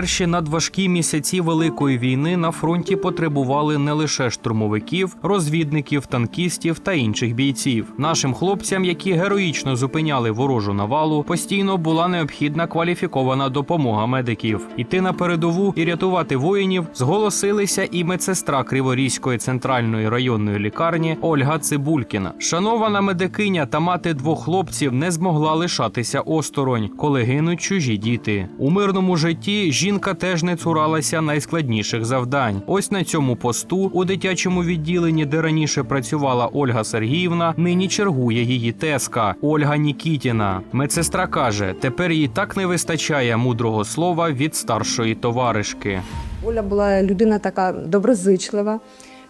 перші надважкі місяці великої війни на фронті потребували не лише штурмовиків, розвідників, танкістів та інших бійців. Нашим хлопцям, які героїчно зупиняли ворожу навалу, постійно була необхідна кваліфікована допомога медиків. Іти на передову і рятувати воїнів зголосилися і медсестра Криворізької центральної районної лікарні Ольга Цибулькіна. Шанована медикиня та мати двох хлопців не змогла лишатися осторонь, коли гинуть чужі діти. У мирному житті жінка теж не цуралася найскладніших завдань. Ось на цьому посту у дитячому відділенні, де раніше працювала Ольга Сергіївна, нині чергує її теска Ольга Нікітіна. Медсестра каже, тепер їй так не вистачає мудрого слова від старшої товаришки. Оля була людина така доброзичлива,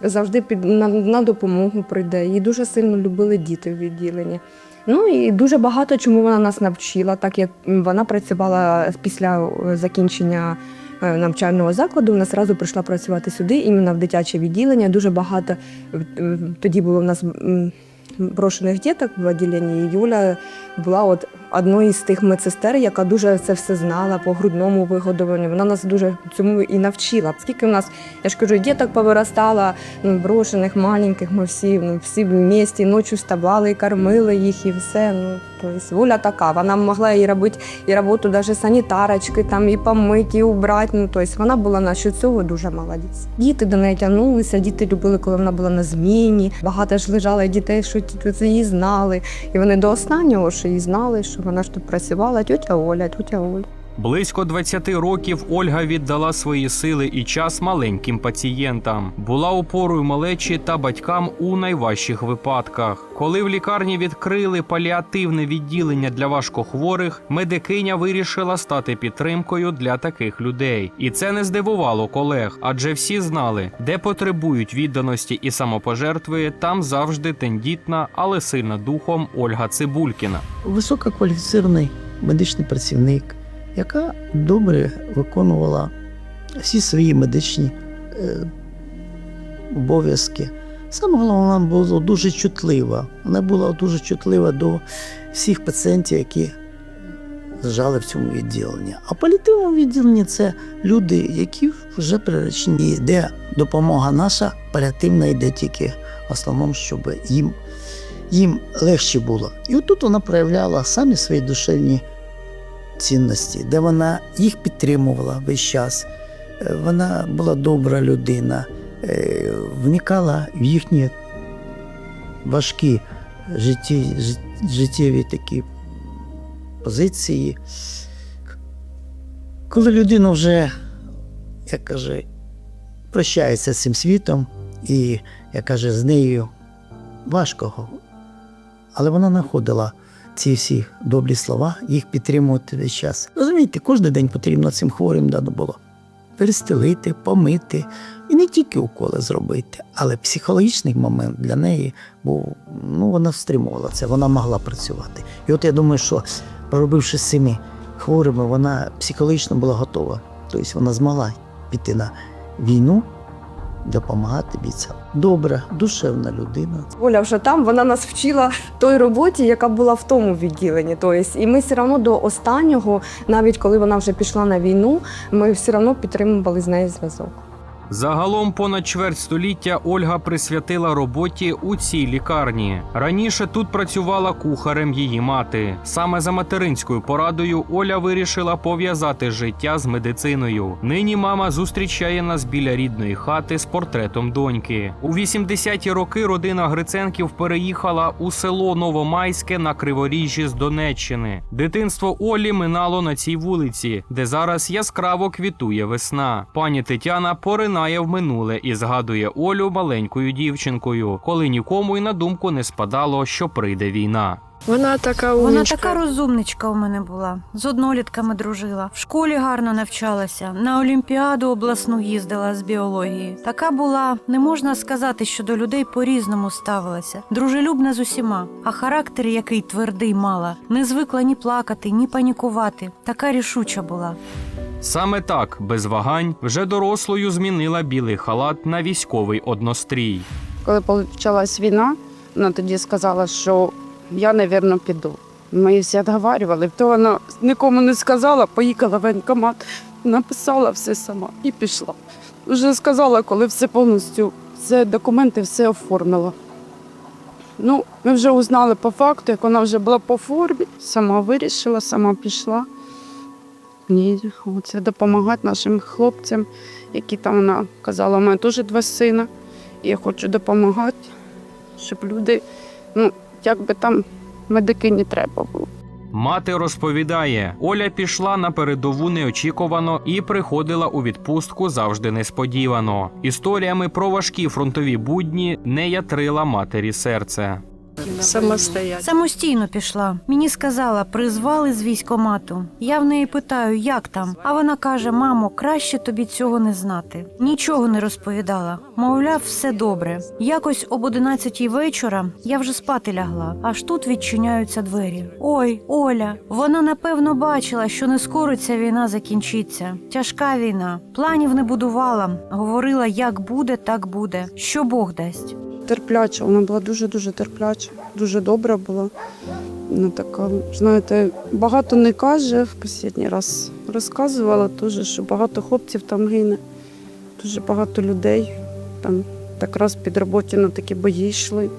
завжди під на, на допомогу прийде. Її дуже сильно любили діти в відділенні. Ну і дуже багато чому вона нас навчила, так як вона працювала після е, закінчення е, навчального закладу. Вона одразу прийшла працювати сюди, іменно в дитяче відділення. Дуже багато е, тоді було в нас брошених діток в відділенні. Юля була от одною з тих медсестер, яка дуже це все знала по грудному вигодованню. Вона нас дуже цьому і навчила. Скільки в нас, я ж кажу, діток повиростала, ну, брошених, маленьких, ми всі, ну, всі в місті ночі вставали, і кормили їх і все. Ну, тобто воля така. Вона могла і робити і роботу навіть санітарочки, там, і помити, і убрати. Ну, тобто вона була на що цього дуже молодець. Діти до неї тягнулися, діти любили, коли вона була на зміні. Багато ж лежало дітей, що це її знали. І вони до останнього, що її знали, що вона ж тут працювала, тетя Оля, тетя Оля. Близько 20 років Ольга віддала свої сили і час маленьким пацієнтам. Була опорою малечі та батькам у найважчих випадках. Коли в лікарні відкрили паліативне відділення для важкохворих, медикиня вирішила стати підтримкою для таких людей. І це не здивувало колег, адже всі знали, де потребують відданості і самопожертви, там завжди тендітна, але сильна духом Ольга Цибулькіна. висококваліфіційний медичний працівник, яка добре виконувала всі свої медичні е, обов'язки. Саме головне, вона була дуже чутлива. Вона була дуже чутлива до всіх пацієнтів, які лежали в цьому відділенні. А паліативне відділення це люди, які вже приречені, де допомога наша паліативна йде тільки в основному, щоб їм їм легше було. І отут вона проявляла самі свої душевні цінності, де вона їх підтримувала весь час. Е, Вона була добра людина, е, вникала в їхні важкі житті, життєві такі позиції. Коли людина вже, як каже, прощається з цим світом, і, як каже, з нею важко але вона знаходила ці всі добрі слова, їх підтримувати весь час. Розумієте, кожен день потрібно цим хворим дано було перестелити, помити і не тільки уколи зробити, але психологічний момент для неї був, ну вона стримувала це, вона могла працювати. І от я думаю, що проробивши з цими хворими, вона психологічно була готова. Тобто вона змогла піти на війну, допомагати бійцям. Добра, душевна людина. Оля вже там, вона нас вчила той роботі, яка була в тому відділенні. Тобто, і ми все одно до останнього, навіть коли вона вже пішла на війну, ми все одно підтримували з нею зв'язок. Загалом понад чверть століття Ольга присвятила роботі у цій лікарні. Раніше тут працювала кухарем її мати. Саме за материнською порадою Оля вирішила пов'язати життя з медициною. Нині мама зустрічає нас біля рідної хати з портретом доньки. У 80-ті роки родина Гриценків переїхала у село Новомайське на Криворіжжі з Донеччини. Дитинство Олі минало на цій вулиці, де зараз яскраво квітує весна. Пані Тетяна поринає в минуле і згадує Олю маленькою дівчинкою, коли нікому й на думку не спадало, що прийде війна. Вона така Вона така розумничка у мене була. З однолітками дружила. В школі гарно навчалася. На олімпіаду обласну їздила з біології. Така була, не можна сказати, що до людей по-різному ставилася. Дружелюбна з усіма. А характер, який твердий мала, не звикла ні плакати, ні панікувати. Така рішуча була. Саме так, без вагань, вже дорослою змінила білий халат на військовий однострій. Коли почалась війна, вона тоді сказала, що я, напевно, піду. Ми всі відговарювали, то вона нікому не сказала, поїхала в воєнкомат, написала все сама і пішла. Вже сказала, коли все повністю, все документи все оформила. Ну, ми вже узнали по факту, як вона вже була по формі, сама вирішила, сама пішла. Ні, це допомагати нашим хлопцям, які там вона казала, у мене теж два сина. І я хочу допомагати, щоб люди, ну, як би там медики не треба було. Мати розповідає, Оля пішла на передову неочікувано і приходила у відпустку завжди несподівано. Історіями про важкі фронтові будні не ятрила матері серце. Самостоятельно. Самостійно пішла. Мені сказала, призвали з військомату. Я в неї питаю, як там. А вона каже: Мамо, краще тобі цього не знати. Нічого не розповідала. Мовляв, все добре. Якось об 11 вечора я вже спати лягла, аж тут відчиняються двері. Ой, Оля, вона напевно бачила, що не скоро ця війна закінчиться. Тяжка війна. Планів не будувала. Говорила, як буде, так буде. Що Бог дасть. Терпляча. Вона була дуже-дуже терпляча, дуже добра була. Ну, така, знаєте, багато не каже. В останній раз розказувала теж, що багато хлопців там гине, дуже багато людей. Там так раз під роботі на такі бої йшли.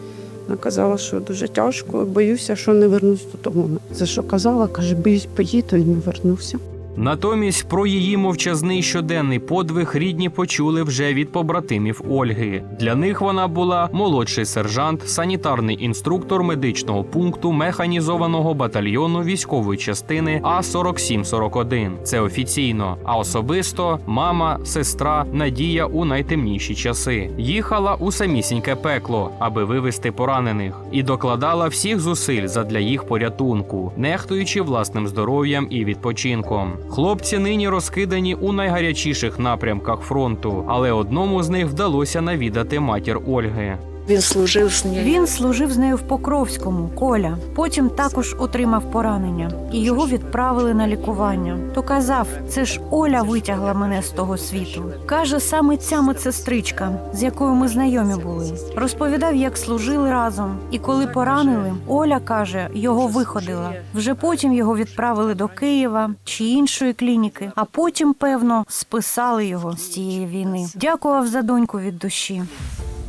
Вона казала, що дуже тяжко, боюся, що не вернусь додому. За що казала, каже, боюсь поїду і не вернувся. Натомість про її мовчазний щоденний подвиг рідні почули вже від побратимів Ольги. Для них вона була молодший сержант, санітарний інструктор медичного пункту механізованого батальйону військової частини А 4741 Це офіційно. А особисто мама, сестра, Надія у найтемніші часи їхала у самісіньке пекло, аби вивести поранених, і докладала всіх зусиль задля їх порятунку, нехтуючи власним здоров'ям і відпочинком. Хлопці нині розкидані у найгарячіших напрямках фронту, але одному з них вдалося навідати матір Ольги. Він служив з нею. Він служив з нею в Покровському, Коля. Потім також отримав поранення, і його відправили на лікування. То казав, це ж Оля витягла мене з того світу. Каже, саме ця медсестричка, з якою ми знайомі були. Розповідав, як служили разом. І коли поранили, Оля каже, його виходила. Вже потім його відправили до Києва чи іншої клініки, а потім, певно, списали його з цієї війни. Дякував за доньку від душі.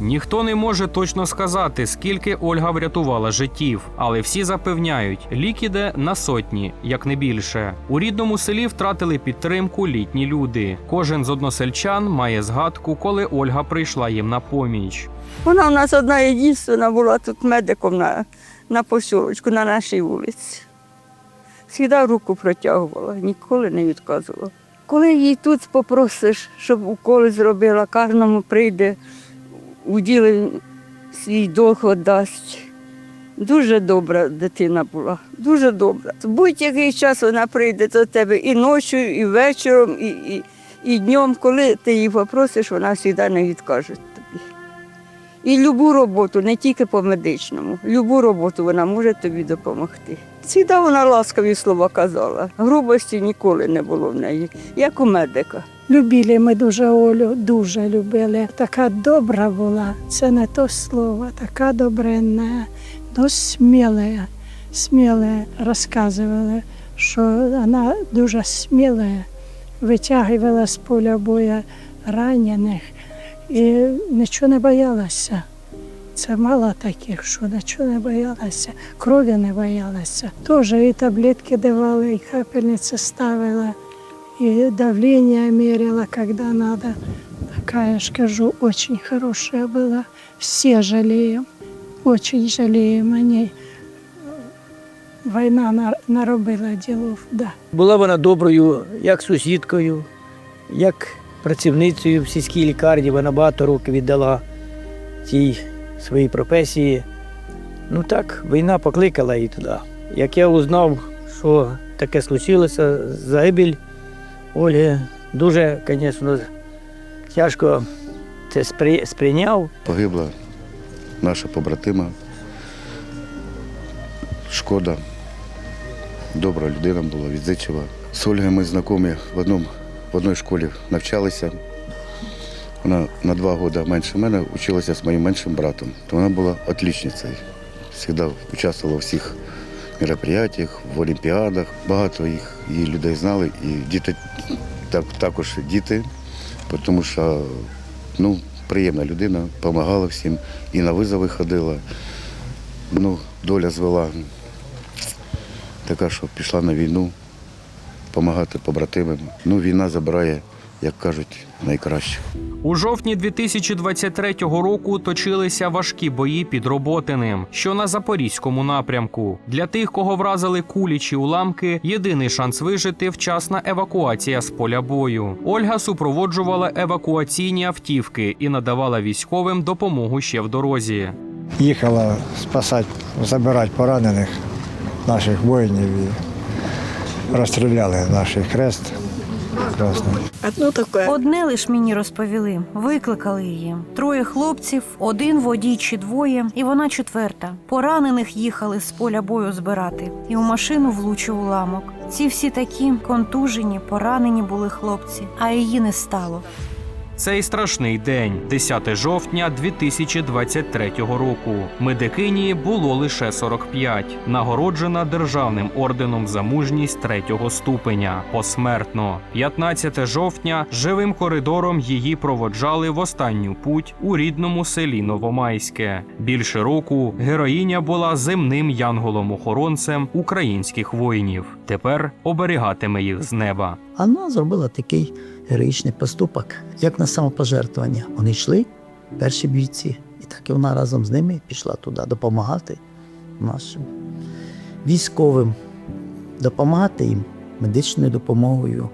Ніхто не може точно сказати, скільки Ольга врятувала життів, але всі запевняють, лік іде на сотні, як не більше. У рідному селі втратили підтримку літні люди. Кожен з односельчан має згадку, коли Ольга прийшла їм на поміч. Вона у нас одна єдинственна була тут медиком на, на посілочку, на нашій вулиці. Всіда руку протягувала, ніколи не відказувала. Коли її тут попросиш, щоб уколи зробила, кожному прийде, уділи свій долг віддасть. Дуже добра дитина була, дуже добра. Будь-який час вона прийде до тебе і ночі, і вечором, і, і, і днем, коли ти її попросиш, вона завжди не відкаже тобі. І любу роботу, не тільки по медичному, любу роботу вона може тобі допомогти. Завжди вона ласкаві слова казала. Грубості ніколи не було в неї, як у медика. Любили ми дуже Олю, дуже любили. Така добра була, це не то слово, така добренна, ну сміла, сміла розказувала, що вона дуже сміла, витягувала з поля боя ранених і нічого не боялася. Це мало таких, що нічого не боялася, крові не боялася. Теж і таблетки давали, і капельниці ставила. И давление мерила, когда надо. Такая, скажу, очень хорошая была. Все жалеем, очень жалеем о ней. Война наробила ділов, да. Була вона доброю як сусідкою, як працівницею в сільській лікарні. Вона багато років віддала цій своїй професії. Ну так, війна покликала її туди. Як я узнав, що таке случилося, загибель Ольги, дуже, звісно, тяжко це спри- сприйняв. Погибла наша побратима. Шкода. Добра людина була, відзичива. З Ольгою ми знайомі в, одному, в одній школі навчалися. Вона на два роки менше мене вчилася з моїм меншим братом. То вона була отлічницею. Завжди участвувала у всіх мероприятиях, в олімпіадах. Багато їх її людей знали, і діти так, також діти, тому що ну, приємна людина, допомагала всім, і на визови ходила. Ну, доля звела така, що пішла на війну, допомагати побратимам. Ну, війна забирає, як кажуть, найкращих. У жовтні 2023 року точилися важкі бої під Роботиним, що на запорізькому напрямку. Для тих, кого вразили кулі чи уламки, єдиний шанс вижити вчасна евакуація з поля бою. Ольга супроводжувала евакуаційні автівки і надавала військовим допомогу ще в дорозі. їхала спасати, забирати поранених наших воїнів і розстріляли наш хрест. Красний. Одне лиш мені розповіли, викликали її. Троє хлопців, один водій чи двоє, і вона четверта. Поранених їхали з поля бою збирати, і у машину влучив уламок. Ці всі такі контужені, поранені були хлопці, а її не стало. Цей страшний день, 10 жовтня 2023 року. Медикині було лише 45, нагороджена державним орденом за мужність третього ступеня посмертно. 15 жовтня живим коридором її проводжали в останню путь у рідному селі Новомайське. Більше року героїня була земним янголом-охоронцем українських воїнів. Тепер оберігатиме їх з неба. Вона зробила такий героїчний поступок, як на самопожертвування. Вони йшли, перші бійці, і так і вона разом з ними пішла туди допомагати нашим військовим, допомагати їм медичною допомогою,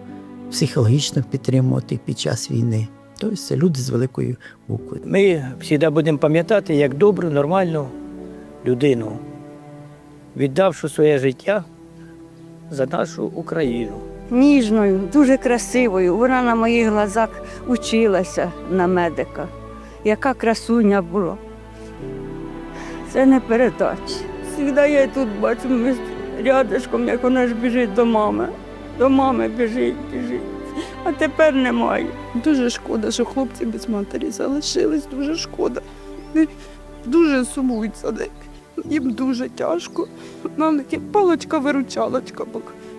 психологічно підтримувати під час війни. Тобто це люди з великої букви. Ми завжди будемо пам'ятати як добру, нормальну людину, віддавши своє життя за нашу Україну. Ніжною, дуже красивою. Вона на моїх глазах училася на медика. Яка красуня була. Це не передачі. Завжди я тут бачу, ми рядышком, як вона ж біжить до мами. До мами біжить, біжить. А тепер немає. Дуже шкода, що хлопці без матері залишились. Дуже шкода. Дуже сумують. Їм дуже тяжко. Нам таки палочка-виручалочка.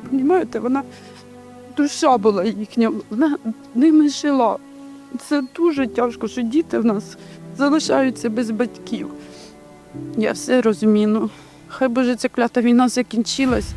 Понімаєте, вона душа була їхня, вона ними жила. Це дуже тяжко, що діти в нас залишаються без батьків. Я все розумію. Хай Боже, ця клята війна закінчилась.